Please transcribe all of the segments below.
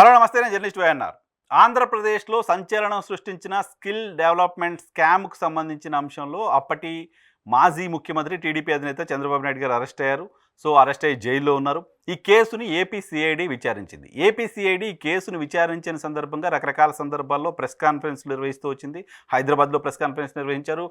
Hello నమస్తే నేను journalist YNR. ఆంధ్రప్రదేశ్లో సంచలనం సృష్టించిన స్కిల్ డెవలప్మెంట్ స్కామ్కు సంబంధించిన అంశంలో అప్పటి మాజీ ముఖ్యమంత్రి టీడీపీ అధినేత చంద్రబాబు నాయుడు గారు అరెస్ట్ అయ్యారు. సో అరెస్ట్ అయ్యి జైల్లో ఉన్నారు. ఈ కేసుని ఏపీసీఐడి విచారించింది. ఏపీసీఐడి ఈ కేసును విచారించిన సందర్భంగా రకరకాల సందర్భాల్లో ప్రెస్ కాన్ఫరెన్స్ నిర్వహిస్తూ వచ్చింది. హైదరాబాద్లో ప్రెస్ కాన్ఫరెన్స్ నిర్వహించారు.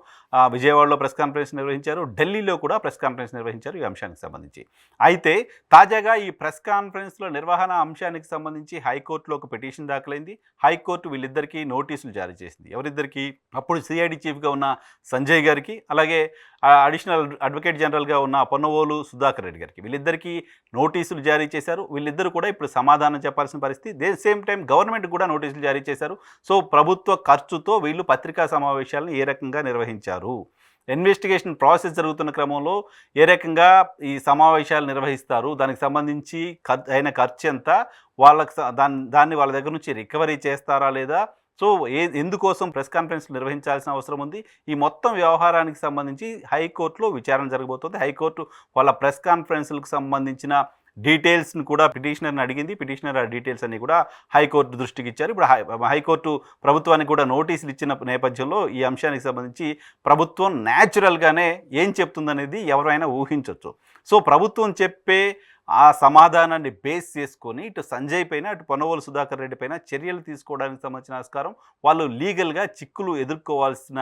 విజయవాడలో ప్రెస్ కాన్ఫరెన్స్ నిర్వహించారు. ఢిల్లీలో కూడా ప్రెస్ కాన్ఫరెన్స్ నిర్వహించారు ఈ అంశానికి సంబంధించి. అయితే తాజాగా ఈ ప్రెస్ కాన్ఫరెన్స్లో నిర్వహణ అంశానికి సంబంధించి హైకోర్టులో ఒక పిటిషన్ దాఖలైంది. హైకోర్టు వీళ్ళిద్దరికీ నోటీసులు జారీ చేసింది. ఎవరిద్దరికి? అప్పుడు సిఐడి చీఫ్గా ఉన్న సంజయ్ గారికి అలాగే అడిషనల్ అడ్వకేట్ జనరల్గా ఉన్న పొన్నవోలు సుధాకర్ రెడ్డి గారికి. వీళ్ళిద్దరికీ నోటీస్ నోటీసులు జారీ చేశారు. వీళ్ళిద్దరూ కూడా ఇప్పుడు సమాధానం చెప్పాల్సిన పరిస్థితి. దే సేమ్ టైం గవర్నమెంట్ కూడా నోటీసులు జారీ చేశారు. సో ప్రభుత్వ ఖర్చుతో వీళ్ళు పత్రికా సమావేశాలను ఏ రకంగా నిర్వహించారు? ఇన్వెస్టిగేషన్ ప్రాసెస్ జరుగుతున్న క్రమంలో ఏ రకంగా ఈ సమావేశాలు నిర్వహిస్తారు? దానికి సంబంధించి అయిన ఖర్చు ఎంత? వాళ్ళకి దాన్ని దాన్ని వాళ్ళ దగ్గర నుంచి రికవరీ చేస్తారా లేదా? సో ఏ ఎందుకోసం ప్రెస్ కాన్ఫరెన్స్ నిర్వహించాల్సిన అవసరం ఉంది? ఈ మొత్తం వ్యవహారానికి సంబంధించి హైకోర్టులో విచారణ జరగబోతోంది. హైకోర్టు వాళ్ళ ప్రెస్ కాన్ఫరెన్స్లకు సంబంధించిన డీటెయిల్స్ని కూడా పిటిషనర్ని అడిగింది. పిటిషనర్ ఆ డీటెయిల్స్ అన్ని కూడా హైకోర్టు దృష్టికి ఇచ్చారు. ఇప్పుడు హై హైకోర్టు ప్రభుత్వానికి కూడా నోటీసులు ఇచ్చిన నేపథ్యంలో ఈ అంశానికి సంబంధించి ప్రభుత్వం న్యాచురల్గానే ఏం చెప్తుందనేది ఎవరైనా ఊహించవచ్చు సో ప్రభుత్వం చెప్పే ఆ సమాధానాన్ని బేస్ చేసుకొని ఇటు సంజయ్ పైన అటు పొన్నవోలు సుధాకర్ రెడ్డి పైన చర్యలు తీసుకోవడానికి సంబంధించిన ఆస్కారం వాళ్ళు లీగల్గా చిక్కులు ఎదుర్కోవాల్సిన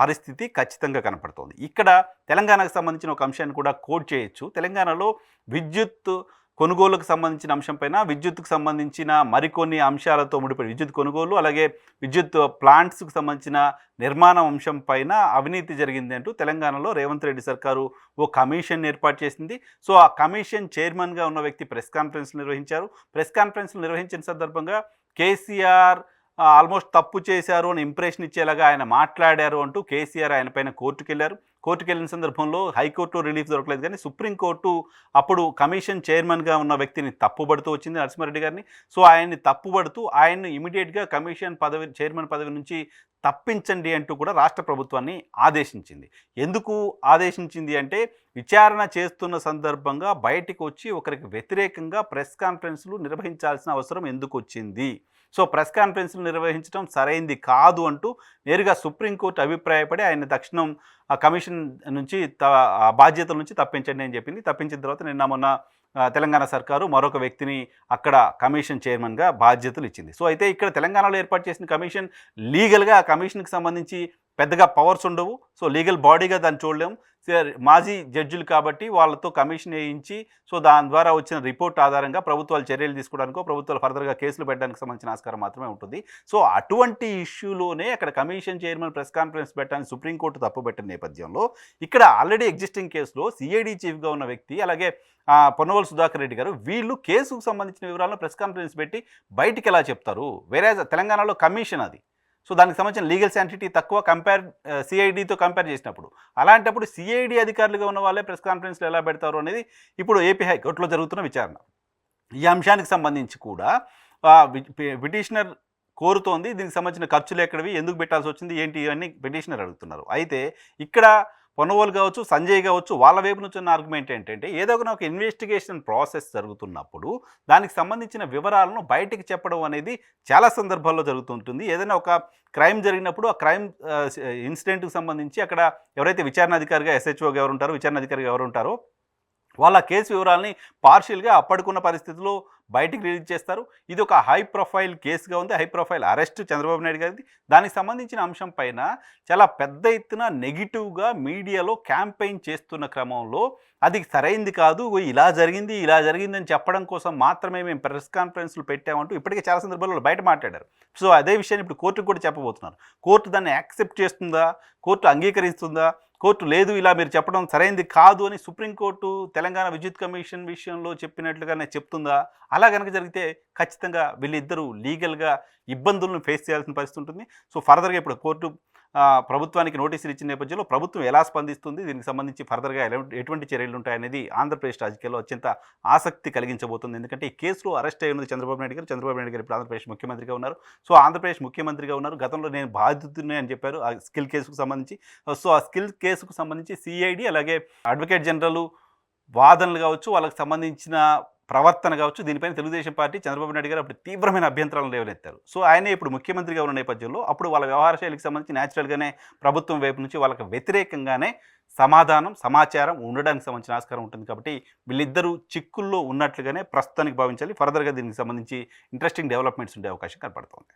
పరిస్థితి ఖచ్చితంగా కనపడుతోంది. ఇక్కడ తెలంగాణకు సంబంధించిన ఒక అంశాన్ని కూడా కోడ్ చేయొచ్చు. తెలంగాణలో విద్యుత్ కొనుగోలుకు సంబంధించిన అంశంపైన విద్యుత్కు సంబంధించిన మరికొన్ని అంశాలతో ముడిపడి విద్యుత్ కొనుగోలు అలాగే విద్యుత్ ప్లాంట్స్కు సంబంధించిన నిర్మాణం అంశం పైన అవినీతి జరిగింది అంటూ తెలంగాణలో రేవంత్ రెడ్డి సర్కారు ఓ కమిషన్ ఏర్పాటు చేసింది. సో ఆ కమిషన్ చైర్మన్గా ఉన్న వ్యక్తి ప్రెస్ కాన్ఫరెన్స్ నిర్వహించారు. ప్రెస్ కాన్ఫరెన్స్ నిర్వహించిన సందర్భంగా కేసీఆర్ ఆల్మోస్ట్ తప్పు చేశారు అని ఇంప్రెషన్ ఇచ్చేలాగా ఆయన మాట్లాడారు అంటూ కేసీఆర్ ఆయన పైన కోర్టుకు వెళ్ళారు కోర్టుకు వెళ్ళిన సందర్భంలో హైకోర్టు రిలీఫ్ దొరకలేదు కానీ సుప్రీంకోర్టు అప్పుడు కమిషన్ చైర్మన్గా ఉన్న వ్యక్తిని తప్పుబడుతూ వచ్చింది నరసింహారెడ్డి గారిని. సో ఆయన్ని తప్పుబడుతూ ఆయన్ని ఇమీడియట్గా కమిషన్ పదవి చైర్మన్ పదవి నుంచి తప్పించండి అంటూ కూడా రాష్ట్ర ప్రభుత్వాన్ని ఆదేశించింది. ఎందుకు ఆదేశించింది అంటే విచారణ చేస్తున్న సందర్భంగా బయటకు వచ్చి ఒకరికి వ్యతిరేకంగా ప్రెస్ కాన్ఫరెన్స్లు నిర్వహించాల్సిన అవసరం ఎందుకు వచ్చింది? సో ప్రెస్ కాన్ఫరెన్స్లు నిర్వహించడం సరైంది కాదు అంటూ నేరుగా సుప్రీంకోర్టు అభిప్రాయపడి ఆయన తక్షణం ఆ కమిషన్ నుంచి త ఆ బాధ్యతల నుంచి తప్పించండి అని చెప్పింది. తప్పించిన తర్వాత నిన్న మొన్న తెలంగాణ సర్కారు మరొక వ్యక్తిని అక్కడ కమిషన్ చైర్మన్గా బాధ్యతలు ఇచ్చింది. సో అయితే ఇక్కడ తెలంగాణలో ఏర్పాటు చేసిన కమిషన్ లీగల్గా ఆ కమిషన్కి సంబంధించి పెద్దగా పవర్స్ ఉండవు. సో లీగల్ బాడీగా దాన్ని చూడలేము మాజీ జడ్జిలు కాబట్టి వాళ్ళతో కమిషన్ వేయించి సో దాని ద్వారా వచ్చిన రిపోర్ట్ ఆధారంగా ప్రభుత్వాలు చర్యలు తీసుకోవడానికో ప్రభుత్వాలు ఫర్దర్గా కేసులు పెట్టడానికి సంబంధించిన ఆస్కారం మాత్రమే ఉంటుంది. సో అటువంటి ఇష్యూలోనే అక్కడ కమిషన్ చైర్మన్ ప్రెస్ కాన్ఫరెన్స్ పెట్టడానికి సుప్రీంకోర్టు తప్పుపెట్టిన నేపథ్యంలో ఇక్కడ ఆల్రెడీ ఎగ్జిస్టింగ్ కేసులో సిఐడి చీఫ్గా ఉన్న వ్యక్తి అలాగే పొన్నవల్ సుధాకర్ రెడ్డి గారు వీళ్ళు కేసుకు సంబంధించిన వివరాలను ప్రెస్ కాన్ఫరెన్స్ పెట్టి బయటికి ఎలా చెప్తారు? వేరే తెలంగాణలో కమిషన్ అది. సో దానికి సంబంధించిన లీగల్ శాంటిటీ తక్కువ కంపేర్ సిఐడితో కంపేర్ చేసినప్పుడు. అలాంటప్పుడు సిఐడి అధికారులుగా ఉన్న వాళ్ళే ప్రెస్ కాన్ఫరెన్స్లో ఎలా పెడతారు అనేది ఇప్పుడు ఏపీ హైకోర్టులో జరుగుతున్న విచారణ. ఈ అంశానికి సంబంధించి కూడా పిటిషనర్ కోరుతోంది దీనికి సంబంధించిన ఖర్చులు ఎక్కడివి ఎందుకు పెట్టాల్సి వచ్చింది ఏంటి ఇవన్నీ పిటిషనర్ అడుగుతున్నారు. అయితే ఇక్కడ పొనవోలు కావచ్చు సంజయ్ కావచ్చు వాళ్ళ వైపు నుంచి ఉన్న ఆర్గ్యుమెంట్ ఏంటంటే ఏదో ఒక ఇన్వెస్టిగేషన్ ప్రాసెస్ జరుగుతున్నప్పుడు దానికి సంబంధించిన వివరాలను బయటికి చెప్పడం అనేది చాలా సందర్భాల్లో జరుగుతుంటుంది. ఏదైనా ఒక క్రైమ్ జరిగినప్పుడు ఆ క్రైమ్ ఇన్సిడెంట్కి సంబంధించి అక్కడ ఎవరైతే విచారణాధికారిగా ఎస్హెచ్ఓగా ఎవరు ఉంటారో విచారణాధికారిగా ఎవరు ఉంటారో వాళ్ళ కేసు వివరాలని పార్షియల్గా అప్పటికున్న పరిస్థితిలో బయటికి రిలీజ్ చేస్తారు. ఇది ఒక హై ప్రొఫైల్ కేసుగా ఉంది. High profile arrest Chandrababu Naidu గారిది. దానికి సంబంధించిన అంశం పైన చాలా పెద్ద ఎత్తున నెగిటివ్గా మీడియాలో క్యాంపెయిన్ చేస్తున్న క్రమంలో అది సరైంది కాదు ఇలా జరిగింది ఇలా జరిగిందని చెప్పడం కోసం మాత్రమే మేము ప్రెస్ కాన్ఫరెన్స్లు పెట్టామంటూ ఇప్పటికే చాలా సందర్భాల్లో బయట మాట్లాడారు. సో అదే విషయాన్ని ఇప్పుడు కోర్టుకు కూడా చెప్పబోతున్నారు. కోర్టు దాన్ని యాక్సెప్ట్ చేస్తుందా? కోర్టు అంగీకరిస్తుందా? కోర్టు లేదు ఇలా మీరు చెప్పడం సరైనది కాదు అని సుప్రీంకోర్టు తెలంగాణ విద్యుత్ కమిషన్ విషయంలో చెప్పినట్లుగానే చెప్తుందా? అలా కనుక జరిగితే ఖచ్చితంగా వీళ్ళిద్దరూ లీగల్గా ఇబ్బందులను ఫేస్ చేయాల్సిన పరిస్థితి ఉంటుంది. సో ఫర్దర్గా ఇప్పుడు కోర్టు ప్రభుత్వానికి నోటీసులు ఇచ్చిన నేపథ్యంలో ప్రభుత్వం ఎలా స్పందిస్తుంది? దీనికి సంబంధించి ఫర్దర్గా ఎటువంటి చర్యలు ఉంటాయనేది ఆంధ్రప్రదేశ్ రాజకీయాల్లో అత్యంత ఆసక్తి కలిగించబోతుంది. ఎందుకంటే ఈ కేసులో అరెస్ట్ అయి ఉన్నది చంద్రబాబు నాయుడు గారు. చంద్రబాబు నాయుడు గారు ఇప్పుడు ఆంధ్రప్రదేశ్ ముఖ్యమంత్రిగా ఉన్నారు. సో ఆంధ్రప్రదేశ్ ముఖ్యమంత్రిగా ఉన్నారు. గతంలో నేను బాధితుడిని అని చెప్పారు. ఆ స్కిల్ కేసుకు సంబంధించి. సో ఆ స్కిల్ కేసుకు సంబంధించి సిఐడి అలాగే అడ్వకేట్ జనరల్ వాదనలు కావచ్చు వాళ్ళకి సంబంధించిన ప్రవర్తన కావచ్చు దీనిపైన తెలుగుదేశం పార్టీ చంద్రబాబు నాయుడు గారు అప్పుడు తీవ్రమైన అభ్యంతరాలను లేవనెత్తారు. సో ఆయనే ఇప్పుడు ముఖ్యమంత్రిగా ఉన్న నేపథ్యంలో అప్పుడు వాళ్ళ వ్యవహార శైలికి సంబంధించి న్యాచురల్గానే ప్రభుత్వం వైపు నుంచి వాళ్ళకి వ్యతిరేకంగానే సమాధానం సమాచారం ఉండడానికి సంబంధించిన ఆస్కారం ఉంటుంది కాబట్టి వీళ్ళిద్దరూ చిక్కుల్లో ఉన్నట్లుగానే ప్రస్తుతానికి భావించాలి. ఫర్దర్గా దీనికి సంబంధించి ఇంట్రెస్టింగ్ డెవలప్మెంట్స్ ఉండే అవకాశం కనపడుతుంది.